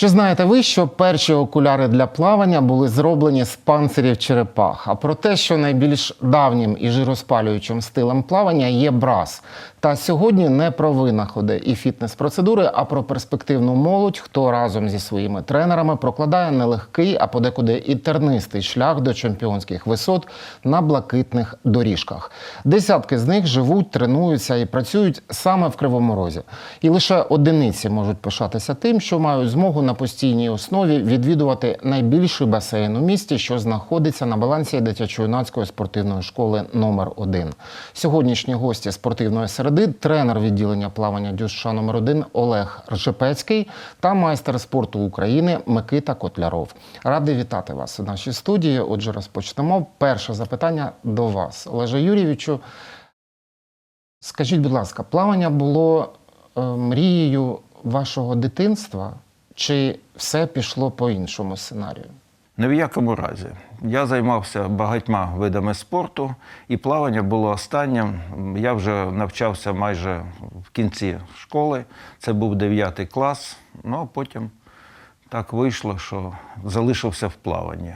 Чи знаєте ви, що перші окуляри для плавання були зроблені з панцирів черепах? А про те, що найбільш давнім і жироспалюючим стилем плавання є брас. Та сьогодні не про винаходи і фітнес-процедури, а про перспективну молодь, хто разом зі своїми тренерами прокладає нелегкий, а подекуди і тернистий шлях до чемпіонських висот на блакитних доріжках. Десятки з них живуть, тренуються і працюють саме в Кривому Розі. І лише одиниці можуть пишатися тим, що мають змогу на постійній основі відвідувати найбільший басейн у місті, що знаходиться на балансі дитячо-юнацької спортивної школи номер 1 Сьогоднішні гості спортивної середи тренер відділення плавання Дюша номер 1 Олег Ржепецький та майстер спорту України Микита Котляров. Радий вітати вас у нашій студії. Отже, розпочнемо. Перше запитання до вас, Олеже Юрійовичу. Скажіть, будь ласка, плавання було е, мрією вашого дитинства, чи все пішло по іншому сценарію? Ні в якому разі. Я займався багатьма видами спорту, і плавання було останнім. Я вже навчався майже в кінці школи. Це був 9 клас. Ну а потім так вийшло, що залишився в плаванні.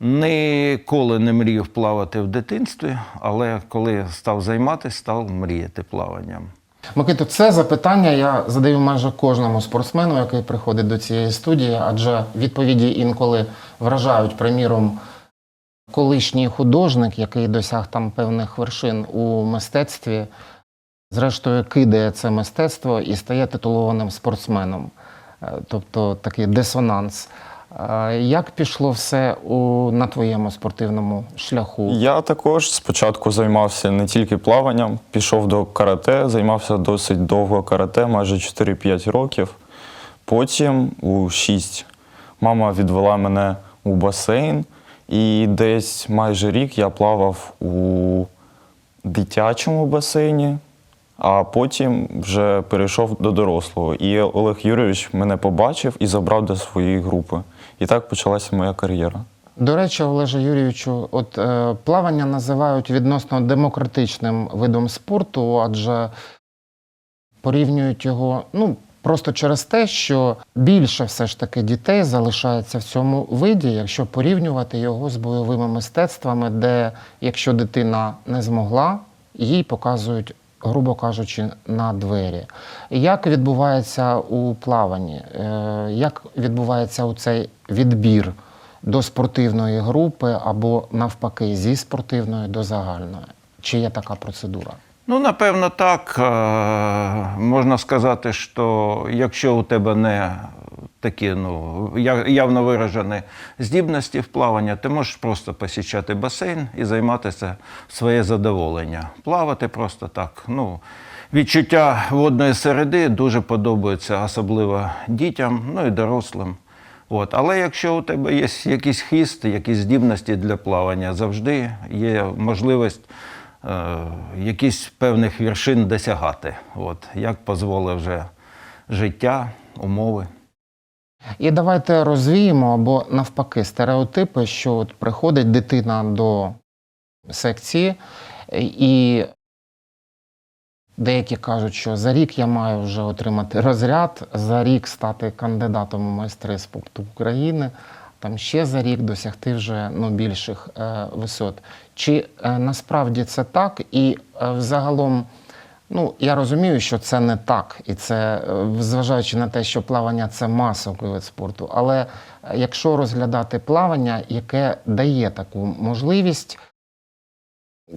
Ніколи не мріяв плавати в дитинстві, але коли став займатися, став мріяти плаванням. Микито, це запитання я задаю майже кожному спортсмену, який приходить до цієї студії, адже відповіді інколи вражають, приміром, колишній художник, який досяг там певних вершин у мистецтві, зрештою кидає це мистецтво і стає титулованим спортсменом. Е, Тобто такий дисонанс. Як пішло все у, на твоєму спортивному шляху? Я також спочатку займався не тільки плаванням, пішов до карате, займався досить довго карате, майже 4-5 років. Потім у 6 мама відвела мене у басейн, і десь майже рік я плавав у дитячому басейні, а потім вже перейшов до дорослого. І Олег Юрійович мене побачив і забрав до своєї групи. І так почалася моя кар'єра. До речі, Олеже Юрійовичу, от е, плавання називають відносно демократичним видом спорту, адже порівнюють його ну, просто через те, що більше все ж таки дітей залишається в цьому виді, якщо порівнювати його з бойовими мистецтвами, де якщо дитина не змогла, їй показують. Грубо кажучи, на двері. Як відбувається у плаванні? Е, Як відбувається у цей відбір до спортивної групи або навпаки зі спортивної до загальної? Чи є така процедура? Ну, напевно, так. Е, Можна сказати, що якщо у тебе не такі ну, явно виражені здібності в плавання, ти можеш просто посічати басейн і займатися своє задоволення. Плавати просто так. Ну, відчуття водної середи дуже подобається, особливо дітям, ну і дорослим. От. Але якщо у тебе є якийсь хіст, якісь здібності для плавання, завжди є можливість е, якісь певних вершин досягати, от, як дозволить вже життя, умови. І давайте розвіємо або навпаки стереотипи, що от приходить дитина до секції, і деякі кажуть, що за рік я маю вже отримати розряд, за рік стати кандидатом у майстри спорту України, там ще за рік досягти вже ну, більших е, висот. Чи е, насправді це так? І е, взагалом. Ну, я розумію, що це не так, і це е, зважаючи на те, що плавання це масовий вид спорту. Але е, якщо розглядати плавання, яке дає таку можливість,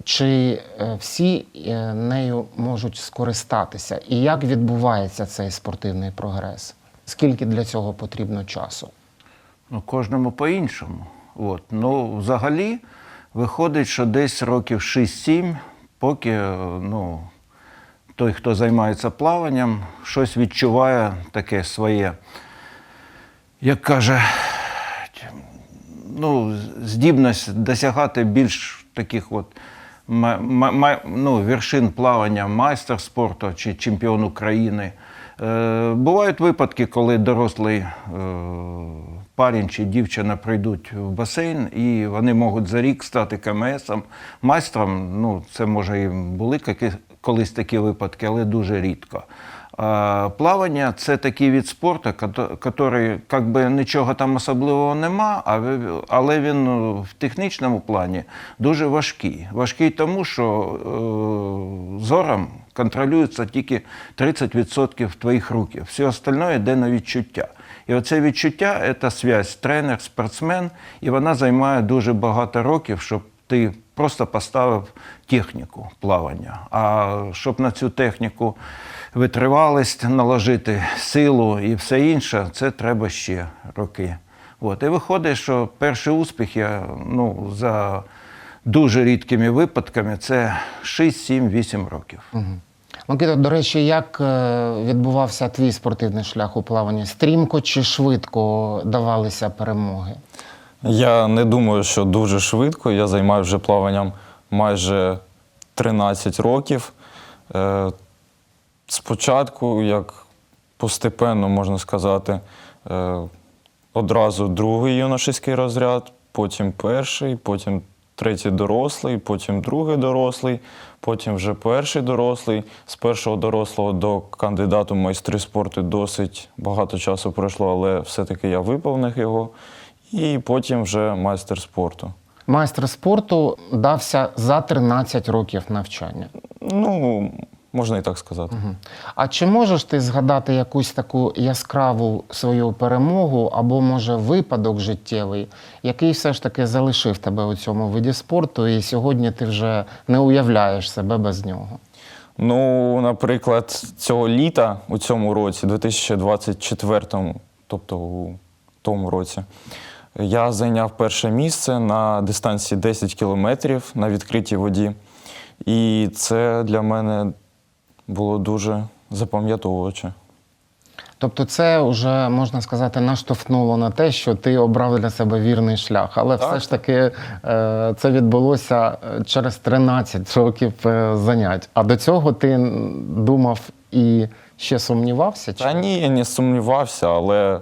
чи е, всі нею можуть скористатися, і як відбувається цей спортивний прогрес? Скільки для цього потрібно часу? Ну, кожному по-іншому. От. Ну, взагалі, виходить, що десь років 6-7, поки ну, той, хто займається плаванням, щось відчуває таке своє, як каже, ну, здібність досягати більш таких от ну, вершин плавання, майстер спорту чи чемпіон України. Е, бувають випадки, коли дорослий е, парень чи дівчина прийдуть в басейн, і вони можуть за рік стати КМСом. Майстром, ну, це може і були колись такі випадки, але дуже рідко. Плавання це такий від спорту, який як би нічого там особливого нема, але він ну, в технічному плані дуже важкий. Важкий тому, що е, зором контролюється тільки 30% твоїх рухів. Все остальне йде на відчуття. І оце відчуття це зв'язь тренер-спортсмен, і вона займає дуже багато років, щоб ти просто поставив техніку плавання. А щоб на цю техніку витривалість наложити, силу і все інше, це треба ще роки. От. І виходить, що перший успіх я ну, за дуже рідкими випадками це 6, 7, 8 років. Микита, до речі, як е, відбувався твій спортивний шлях у плаванні? Стрімко чи швидко давалися перемоги? Я не думаю, що дуже швидко. Я займаюся вже плаванням майже 13 років. Е, Спочатку, як постепенно можна сказати, е, одразу другий юношеський розряд, потім перший, потім третій дорослий, потім другий дорослий, потім вже перший дорослий. З першого дорослого до кандидату в майстри спорту досить багато часу пройшло, але все-таки я виповнив його. І потім вже майстер спорту. Майстер спорту дався за 13 років навчання. Ну, можна і так сказати. А чи можеш ти згадати якусь таку яскраву свою перемогу або, може, випадок життєвий, який все ж таки залишив тебе у цьому виді спорту, і сьогодні ти вже не уявляєш себе без нього? Ну, наприклад, цього літа у цьому році, 2024, тобто у тому році, я зайняв перше місце на дистанції 10 кілометрів на відкритій воді. І це для мене було дуже запам'ятовуюче. Тобто, це вже можна сказати наштовхнуло на те, що ти обрав для себе вірний шлях. Але все ж таки е, це відбулося е, через 13 років е, занять. А до цього ти думав і ще сумнівався? Чи? Та ні, я не сумнівався, але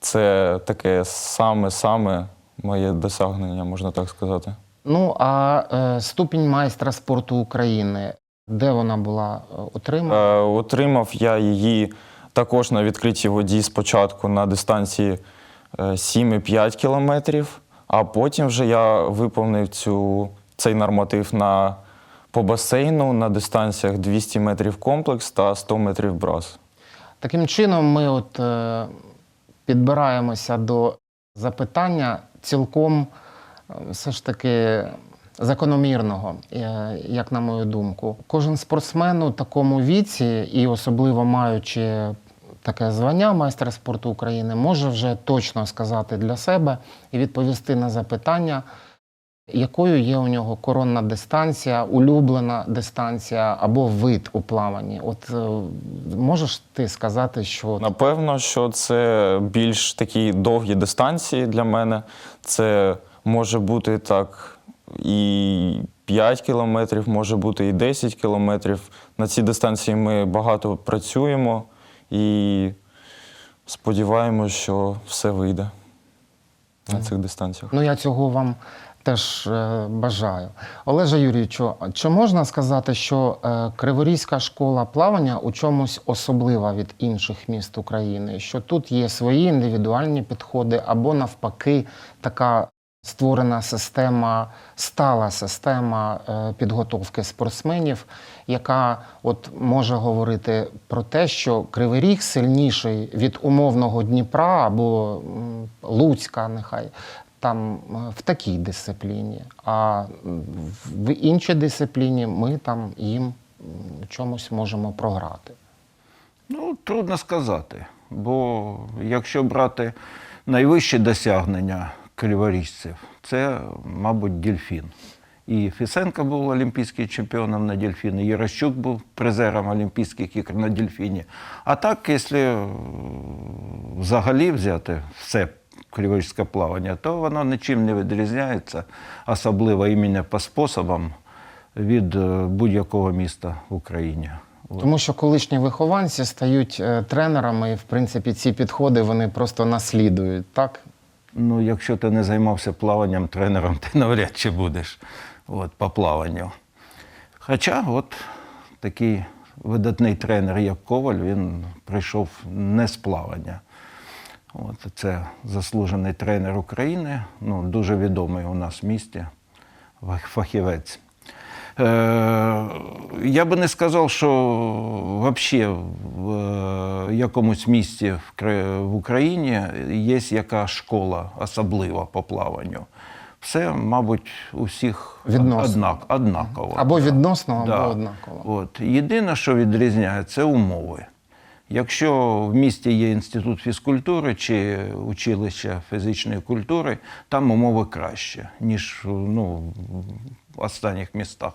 це таке саме-саме моє досягнення, можна так сказати. Ну а е, ступінь майстра спорту України, де вона була е, отримана? Е, Отримав я її також на відкритій воді спочатку на дистанції е, 7,5 кілометрів, а потім вже я виповнив цю, цей норматив на, по басейну на дистанціях 200 метрів комплекс та 100 метрів брас. Таким чином, ми от е, підбираємося до запитання цілком е, все ж таки закономірного, е, як на мою думку. Кожен спортсмен у такому віці, і особливо маючи таке звання майстра спорту України, може вже точно сказати для себе і відповісти на запитання. Якою є у нього коронна дистанція, улюблена дистанція або вид у плаванні? От е, можеш ти сказати, що Напевно, що це більш такі довгі дистанції для мене. Це може бути так і 5 кілометрів, може бути і 10 кілометрів. На цій дистанції ми багато працюємо і сподіваємося, що все вийде на цих дистанціях. ну я цього вам теж е, бажаю. Олеже Юрійовичу, чи можна сказати, що е, Криворізька школа плавання у чомусь особлива від інших міст України? Що тут є свої індивідуальні підходи, або навпаки, така створена система, стала система е, підготовки спортсменів, яка от може говорити про те, що Кривий Ріг сильніший від умовного Дніпра або Луцька, нехай. Там е, в такій дисципліні, а в іншій дисципліні ми там їм чомусь можемо програти. Ну, трудно сказати. Бо якщо брати найвищі досягнення криворіжців, це, мабуть, дельфін. І Фісенко був олімпійським чемпіоном на дельфіні, Єрощук був призером Олімпійських ігор на дельфіні. А так, якщо е, взагалі взяти все криворізьке плавання, то воно нічим не відрізняється, особливо іменно по способам від е, будь-якого міста в Україні. Тому що колишні вихованці стають е, тренерами, і в принципі ці підходи вони просто наслідують, так? Ну, якщо ти не займався плаванням тренером, ти навряд чи будеш от, по плаванню. Хоча от такий видатний тренер як Коваль, він прийшов не з плавання. От, це заслужений тренер України, ну, дуже відомий у нас в місті, фахівець. Е, я би не сказав, що взагалі якомусь місті в, Україні є яка школа особлива по плаванню. Все, мабуть, у всіх однак, однаково. Або відносно, Да. або однаково. От. Єдине, що відрізняє, це умови. Якщо в місті є інститут фізкультури чи училище фізичної культури, там умови краще, ніж ну, в останніх містах.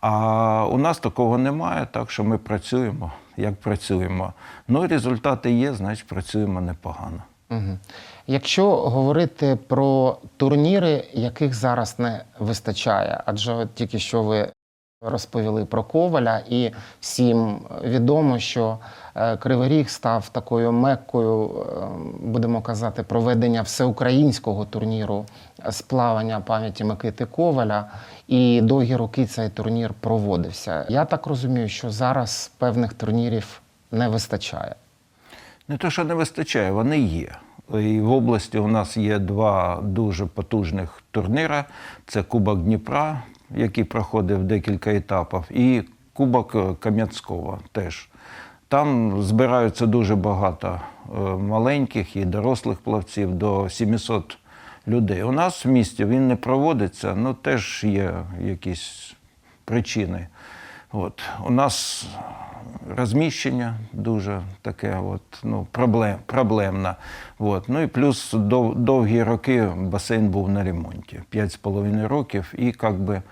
А у нас такого немає, так що ми працюємо, як працюємо. Ну, результати є, значить працюємо непогано. Угу. Якщо говорити про турніри, яких зараз не вистачає, адже тільки що ви розповіли про Коваля, і всім відомо, що е, Кривий Ріг став такою меккою, е, будемо казати, проведення всеукраїнського турніру з плавання пам'яті Микити Коваля. І довгі роки цей турнір проводився. Я так розумію, що зараз певних турнірів не вистачає. Не те, що не вистачає, вони є. І в області у нас є два дуже потужних турніри: це Кубок Дніпра, який проходив декілька етапів, і Кубок е, Кам'янського теж. Там збираються дуже багато е, маленьких і дорослих плавців до 700 людей. У нас в місті він не проводиться, ну теж є якісь причини. От. У нас розміщення дуже таке от, ну, проблем, проблемне. От. Ну і плюс дов, довгі роки басейн був на ремонті. П'ять з половиною років, і як би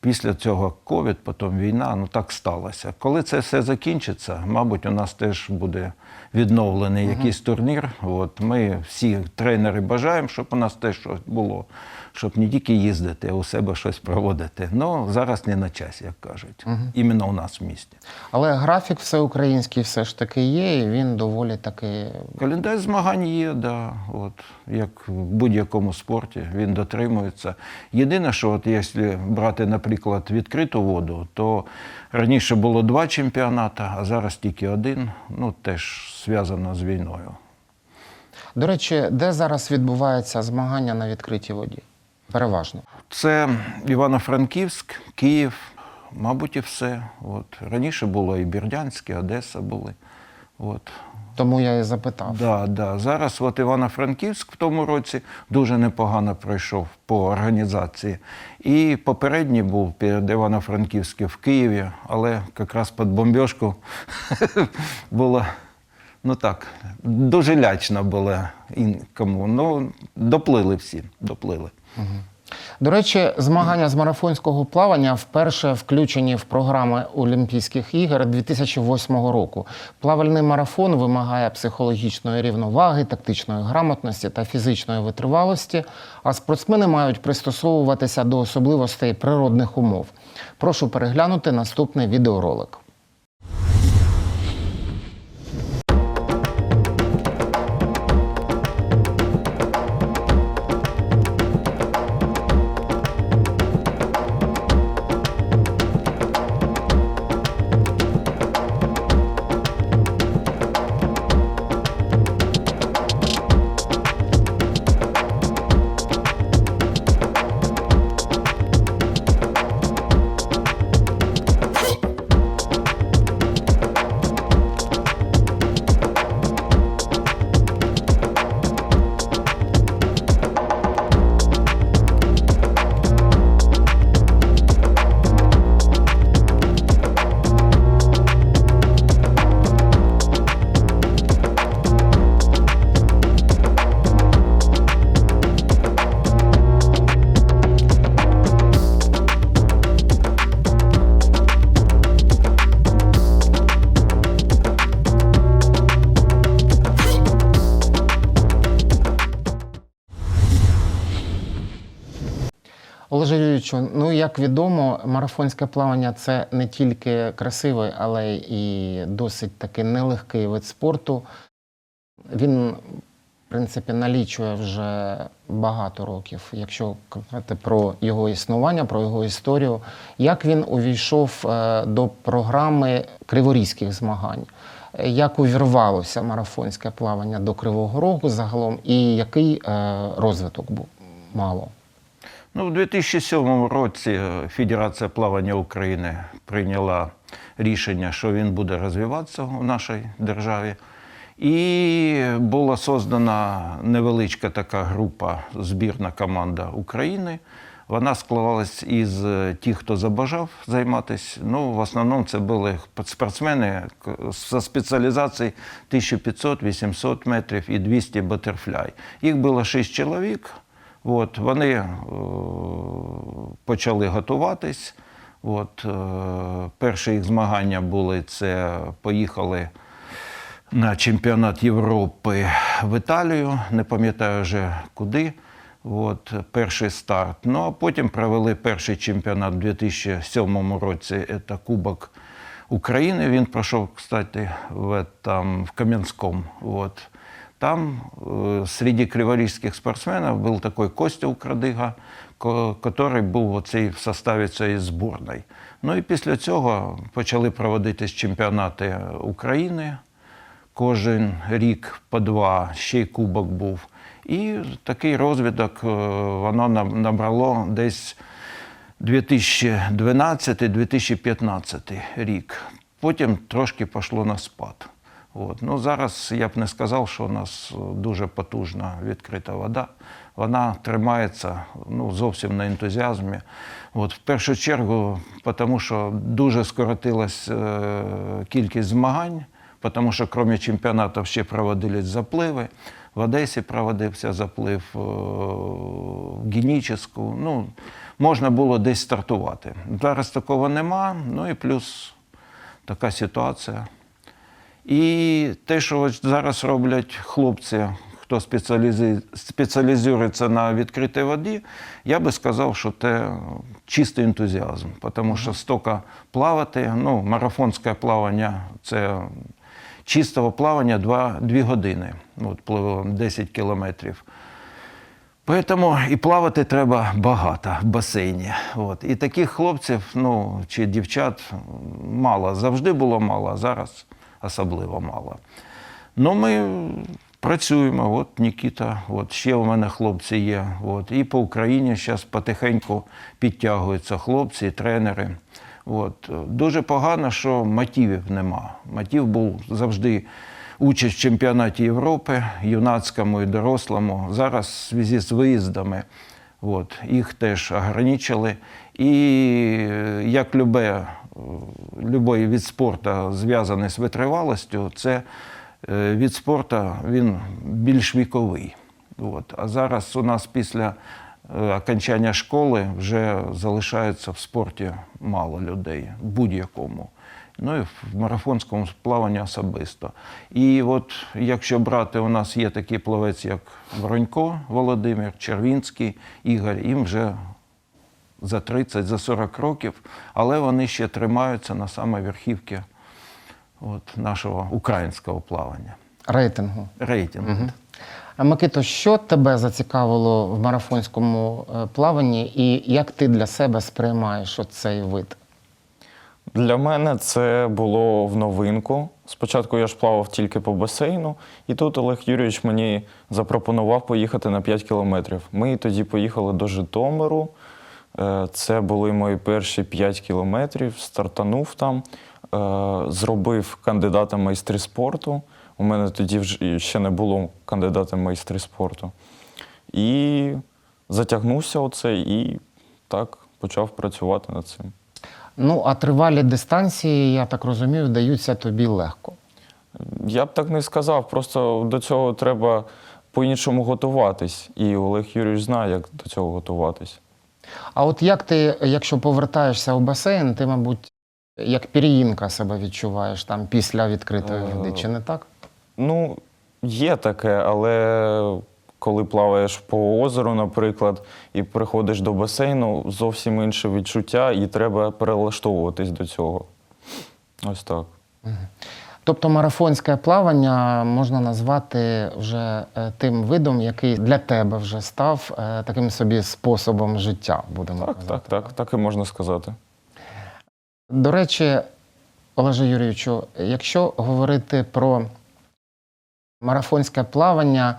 після цього ковід, потім війна, ну так сталося. Коли це все закінчиться, мабуть, у нас теж буде відновлений якийсь турнір. От. Ми всі тренери бажаємо, щоб у нас теж щось було, щоб не тільки їздити, а у себе щось проводити. Ну, зараз не на часі, як кажуть. Іменно у нас в місті. Але графік всеукраїнський все ж таки є, і він доволі таки. Календар змагань є, да, от, як в будь-якому спорті, він дотримується. Єдине, що от якщо брати, наприклад, відкриту воду, то раніше було два чемпіонати, а зараз тільки один, ну теж зв'язано з війною. До речі, де зараз відбуваються змагання на відкритій воді? Переважно. Це Івано-Франківськ, Київ, мабуть, і все. От. Раніше було і Бердянськ, і Одеса були. От. Тому я і запитав. Да, да. Зараз от Івано-Франківськ в тому році дуже непогано пройшов по організації. І попередній був перед Івано-Франківським в Києві, але якраз під бомбіжку було, ну так, дуже лячно було кому. Ну, доплили всі, доплили. До речі, змагання з марафонського плавання вперше включені в програми Олімпійських ігор 2008 року. Плавальний марафон вимагає психологічної рівноваги, тактичної грамотності та фізичної витривалості, а спортсмени мають пристосовуватися до особливостей природних умов. Прошу переглянути наступний відеоролик. Юрійовичу, ну як відомо, марафонське плавання це не тільки красивий, але і досить таки нелегкий вид спорту. Він принципі, налічує вже багато років, якщо казати про його існування, про його історію. Як він увійшов е, до програми криворізьких змагань? Як увірвалося марафонське плавання до Кривого Рогу загалом, і який е, розвиток був мало? Ну, у 2007 році е, Федерація плавання України прийняла рішення, що він буде розвиватися в нашій державі. І була создана невеличка така група, збірна команда України. Вона складалась із е, тих, хто забажав займатися. Ну, в основному це були спортсмени за спеціалізації 1500-800 метрів і 200 батерфляй. Їх було 6 чоловік. От, вони е, почали готуватись. От, е, перші їх змагання були це поїхали на чемпіонат Європи в Італію, не пам'ятаю вже куди. От, перший старт. Ну а потім провели перший чемпіонат у 2007 році. Це Кубок України. Він пройшов, кстати, в, там, в Кам'янському. Там э, среди криворижских спортсменов был такой Костя Украдига, ко- который був оцей в составі цієї зборної. Ну і після цього почали проводитись чемпіонати України. Кожен рік по два, ще й кубок був. І такий розвиток е, воно нам- набрало десь 2012-2015 рік. Потім трошки пішло на спад. От. Ну, зараз я б не сказав, що у нас е, дуже потужна відкрита вода. Вона тримається ну, зовсім на ентузіазмі. От, в першу чергу, тому що дуже скоротилась е, кількість змагань, тому що крім чемпіонатів ще проводились запливи. В Одесі проводився заплив е, в Геніческу. Ну, можна було десь стартувати. Зараз такого нема. Ну і плюс така ситуація. І те, що зараз роблять хлопці, хто спеціалізується на відкритій воді, я би сказав, що це чистий ентузіазм, тому що стільки плавати, ну, марафонське плавання це чистого плавання 2, 2 години. От пливо 10 кілометрів. Поэтому і плавати треба багато в басейні. От. І таких хлопців ну, чи дівчат мало. Завжди було мало, а зараз особливо мало. Ну, ми працюємо. От Нікіта, от ще у мене хлопці є. От. І по Україні зараз потихеньку підтягуються хлопці, тренери. От. Дуже погано, що мотивів нема. Мотив був завжди участь в чемпіонаті Європи, юнацькому і дорослому. Зараз в зв'язку з виїздами от, їх теж ограничили. І е, як любе, е, любой від спорту зв'язаний з витривалістю, це е, від спорту він більш віковий. От. А зараз у нас після е, окончання школи вже залишається в спорті мало людей, будь-якому. Ну і в марафонському плаванні особисто. І от якщо брати, у нас є такий плавець, як Воронько Володимир, Червінський, Ігор, їм вже за 30, за 40 років, але вони ще тримаються на самій верхівці от, нашого українського плавання. Рейтингу. Рейтингу. А Микито, що тебе зацікавило в марафонському е, плаванні, і як ти для себе сприймаєш цей вид? Для мене це було в новинку. Спочатку я ж плавав тільки по басейну, і тут Олег Юрійович мені запропонував поїхати на 5 кілометрів. Ми тоді поїхали до Житомиру. Е, Це були мої перші 5 кілометрів. Стартанув там, е, зробив кандидата в майстри спорту. У мене тоді ще не було кандидата в майстри спорту. І затягнувся оце і так почав працювати над цим. Ну, а тривалі дистанції, я так розумію, даються тобі легко. Я б так не сказав, просто до цього треба по-іншому готуватись. І Олег Юрійович знає, як до цього готуватись. А от як ти, якщо повертаєшся у басейн, ти, мабуть, як пір'їнка себе відчуваєш там після відкритої Е, води, чи не так? Ну, є таке, але коли плаваєш по озеру, наприклад, і приходиш до басейну, зовсім інше відчуття, і треба перелаштовуватись до цього. Ось так. Тобто марафонське плавання можна назвати вже е, тим видом, який для тебе вже став е, таким собі способом життя, будемо Так, казати. так, так, так і можна сказати. До речі, Олеже Юрійовичу, якщо говорити про марафонське плавання,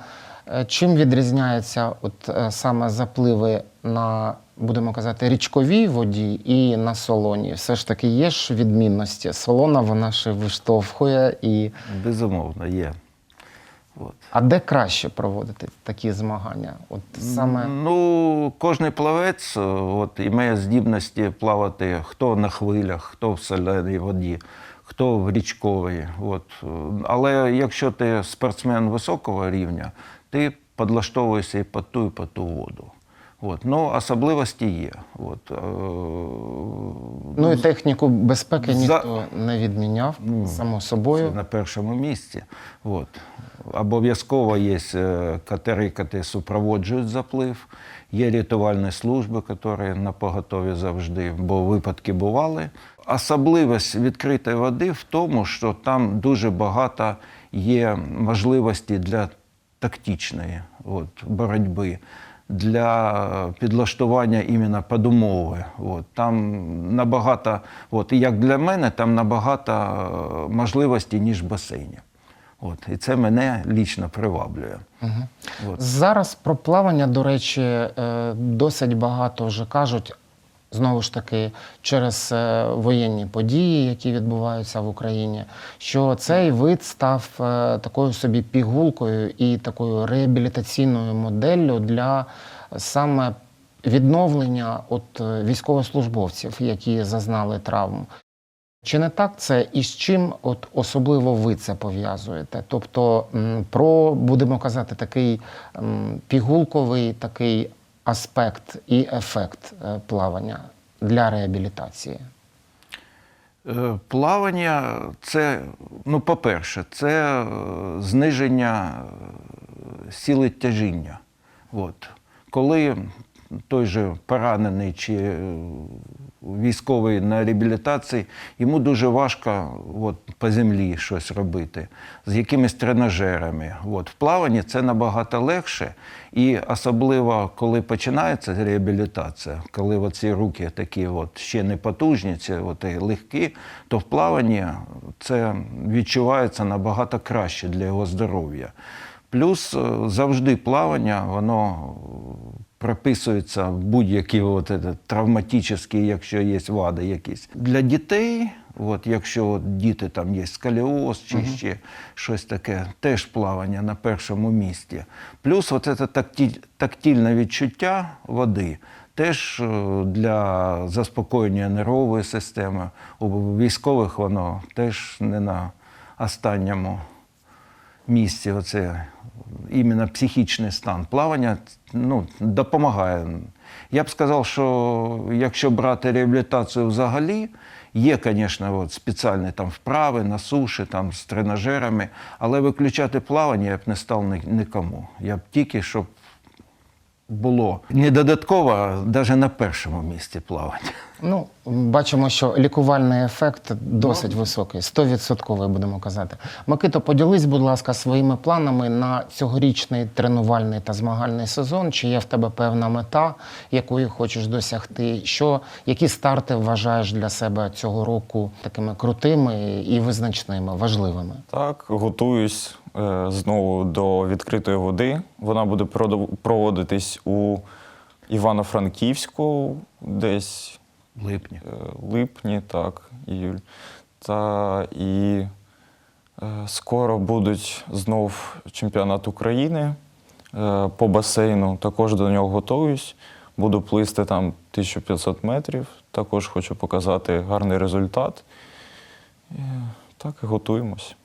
чим відрізняються от е, саме запливи на, будемо казати, річковій воді і на солоні? Все ж таки є ж відмінності. Солона вона ще виштовхує і. Безумовно, є. От. А де краще проводити такі змагання? От саме Ну, кожний плавець е, от, має здібності плавати хто на хвилях, хто в соленій воді, хто в річковій. От. Е, Але якщо ти спортсмен високого рівня, ти підлаштовуєшся і по ту, і по ту воду. От. Ну, особливості є. От. е, ну і техніку безпеки За- ніхто не відміняв, само собою. Це на першому місці. От. Обов'язково є е, катери, які супроводжують заплив, є рятувальні служби, які на поготові завжди, бо випадки бували. Особливість відкритої води в тому, що там дуже багато є можливостей для тактичної от, боротьби, для підлаштування іменно під умови. От, там набагато, от, і як для мене, там набагато е, можливостей, ніж в басейні. От, і це мене лічно приваблює. От. Зараз про плавання, до речі, е, досить багато вже кажуть. Знову ж таки, через е, воєнні події, які відбуваються в Україні, що цей вид став е, такою собі пігулкою і такою реабілітаційною моделлю для саме відновлення от е, військовослужбовців, які зазнали травм. Чи не так це і з чим от особливо ви це пов'язуєте? Тобто про, будемо казати, такий пігулковий такий аспект і ефект е, плавання для реабілітації? Е, Плавання це, ну, по-перше, це е, зниження сили тяжіння. От. Коли той же поранений чи військовий на реабілітації, йому дуже важко от, по землі щось робити, з якимись тренажерами. От. В плаванні це набагато легше. І особливо, коли починається реабілітація, коли оці руки такі от, ще не потужні, ці от, легкі, то в плаванні це відчувається набагато краще для його здоров'я. Плюс е, завжди плавання, воно прописується в будь-які от, травматичні, якщо є вади якісь. Для дітей, от, якщо от, діти там є сколіоз чи ще щось таке, теж плавання на першому місці. Плюс от це такті, тактильне відчуття води. Теж е, для заспокоєння нервової системи. У військових воно теж не на останньому місці. Оце іменно психічний стан. Плавання ну, допомагає. Я б сказав, що якщо брати реабілітацію взагалі, є, звісно, от, спеціальні там вправи на суші, там, з тренажерами, але виключати плавання я б не став нікому. Я б тільки, щоб було не додатково, навіть на першому місці плавання. Ну, бачимо, що лікувальний ефект досить високий, 100% будемо казати. Микито, поділись, будь ласка, своїми планами на цьогорічний тренувальний та змагальний сезон. Чи є в тебе певна мета, якої хочеш досягти? Що, які старти вважаєш для себе цього року такими крутими і визначними, важливими? Так, готуюсь е, знову до відкритої води. Вона буде проводитись у Івано-Франківську, десь липні. е, липні, так, іюль. Та і е, скоро будуть знов чемпіонат України е, по басейну. Також до нього готуюсь. Буду плисти там 1500 метрів. Також хочу показати гарний результат. Так і готуємось.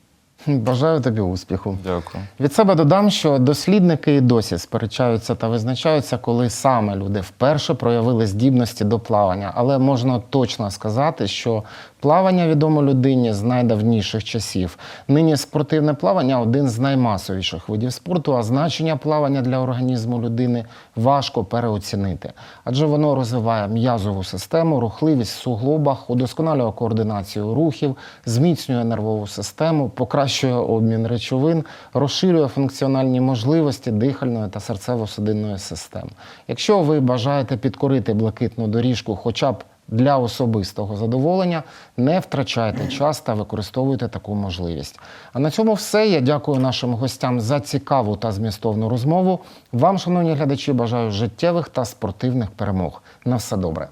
Бажаю тобі успіху. Дякую. Від себе додам, що дослідники і досі сперечаються та визначаються, коли саме люди вперше проявили здібності до плавання. Але можна точно сказати, що плавання відомо людині з найдавніших часів. Нині спортивне плавання один з наймасовіших видів спорту, а значення плавання для організму людини важко переоцінити, адже воно розвиває м'язову систему, рухливість в суглобах, удосконалює координацію рухів, зміцнює нервову систему, покращує обмін речовин, розширює функціональні можливості дихальної та серцево-судинної систем. Якщо ви бажаєте підкорити блакитну доріжку, хоча б для особистого задоволення, не втрачайте час та використовуйте таку можливість. А на цьому все. Я дякую нашим гостям за цікаву та змістовну розмову. Вам, шановні глядачі, бажаю життєвих та спортивних перемог. На все добре.